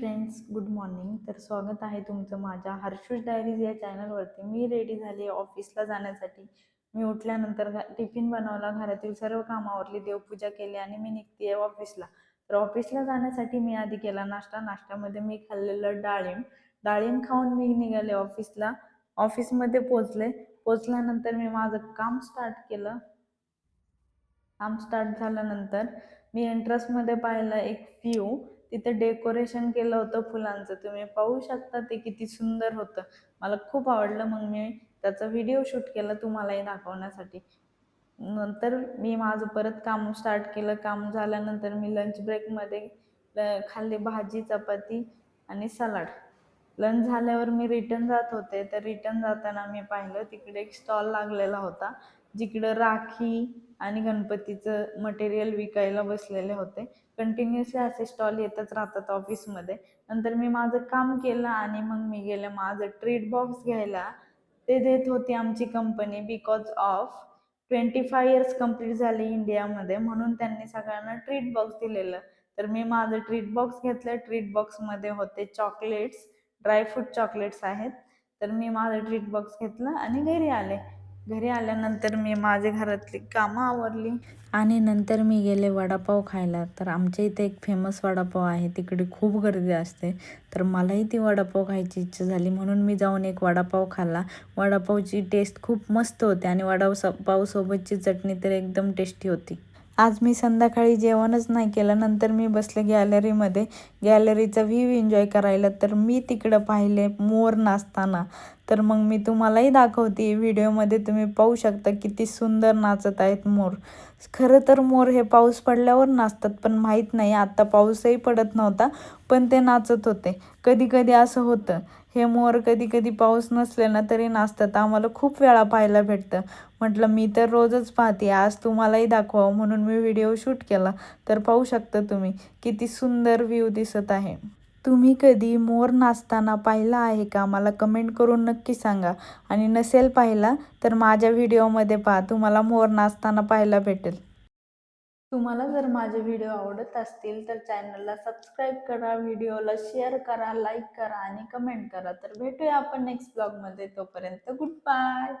Friends good morning तर स्वागत आहे तुमचं माझ्या हर्षूज डायरीज या चॅनलवरती मी रेडी झाली ऑफिसला जाण्यासाठी. मी उठल्यानंतर टिफिन बनवला घरातील सर्व कामावरली देवपूजा केली आणि मी निघते आहे ऑफिसला तर ऑफिसला जाण्यासाठी मी आधी केला नाश्ता. नाश्त्यामध्ये मी खाल्लेलं डाळिंब. डाळिंब खाऊन मी निघाले ऑफिसला ऑफिसमध्ये पोचले. पोचल्यानंतर मी माझं काम स्टार्ट केलं. काम स्टार्ट झाल्यानंतर मी एंट्रन्समध्ये पाहिलं एक व्ह्यू तिथे डेकोरेशन केलं होतं फुलांचं. तुम्ही पाहू शकता ते किती सुंदर होतं. मला खूप आवडलं. मग मी त्याचा व्हिडिओ शूट केला तुम्हालाही दाखवण्यासाठी. नंतर मी माझं परत काम स्टार्ट केलं. काम झाल्यानंतर मी लंच ब्रेकमध्ये खाल्ली भाजी चपाती आणि सलाड. लंच झाल्यावर मी रिटर्न जात होते. तर रिटर्न जाताना मी पाहिलं तिकडे एक स्टॉल लागलेला होता. जिकडं राखी आणि गणपतीचं मटेरियल विकायला बसलेले होते. कंटिन्युअसली असे स्टॉल येतच राहतात ऑफिसमध्ये नंतर मी माझं काम केलं आणि मग मी गेले माझं ट्रीट बॉक्स घ्यायला. ते देत होती आमची company because of twenty five years complete झाले इंडियामध्ये. म्हणून त्यांनी सगळ्यांना ट्रीट बॉक्स दिलेलं. तर मी माझं ट्रीट बॉक्स घेतलं. ट्रीट बॉक्समध्ये होते चॉकलेट्स ड्रायफ्रूट चॉकलेट्स आहेत. तर मी माझं ट्रीट बॉक्स घेतलं आणि घरी आले. घरी आल्यानंतर मी माझ्या घरातली कामं आवरली. आणि नंतर मी गेले वडापाव खायला. तर आमच्या इथे एक फेमस वडापाव आहे. तिकडे खूप गर्दी असते. तर मलाही ती वडापाव खायची इच्छा झाली. म्हणून मी जाऊन एक वडापाव खाल्ला. वडापावची टेस्ट खूप मस्त होते. आणि वडापाव स पावसोबतची चटणी तर एकदम टेस्टी होती. आज मी संध्याकाळी जेवणच नाही केलं नंतर मी बसले गॅलरीमध्ये. गॅलरीचा व्ह्यू एन्जॉय करायला तर मी तिकडं पाहिले मोर नाचताना. तर मग मी तुम्हालाही दाखवते व्हिडिओमध्ये तुम्ही पाहू शकता किती सुंदर नाचत आहेत मोर. खरं तर मोर हे पाऊस पडल्यावर नाचतात पण माहीत नाही आत्ता पाऊसही पडत नव्हता पण ते नाचत होते. कधी कधी असं होतं हे मोर कधी कधी पाऊस नसले ना तरी नाचतात. आम्हाला खूप वेळा पाहायला भेटतं. म्हटलं मी तर रोजच पाहते. आज तुम्हालाही दाखवावं म्हणून मी व्हिडिओ शूट केला. तर पाहू शकता तुम्ही किती सुंदर व्ह्यू दिसत आहे. तुम्ही कधी मोर नाचताना पाहिला आहे का? मला कमेंट करून नक्की सांगा. आणि नसेल पाहिला तर माझ्या व्हिडिओमध्ये पहा. तुम्हाला मोर नाचताना पाहायला भेटेल. तुम्हाला जर माझे व्हिडिओ आवडत असतील तर चॅनलला सबस्क्राईब करा व्हिडिओला शेअर करा लाईक करा आणि कमेंट करा. तर भेटूया आपण नेक्स्ट ब्लॉगमध्ये तोपर्यंत गुड बाय.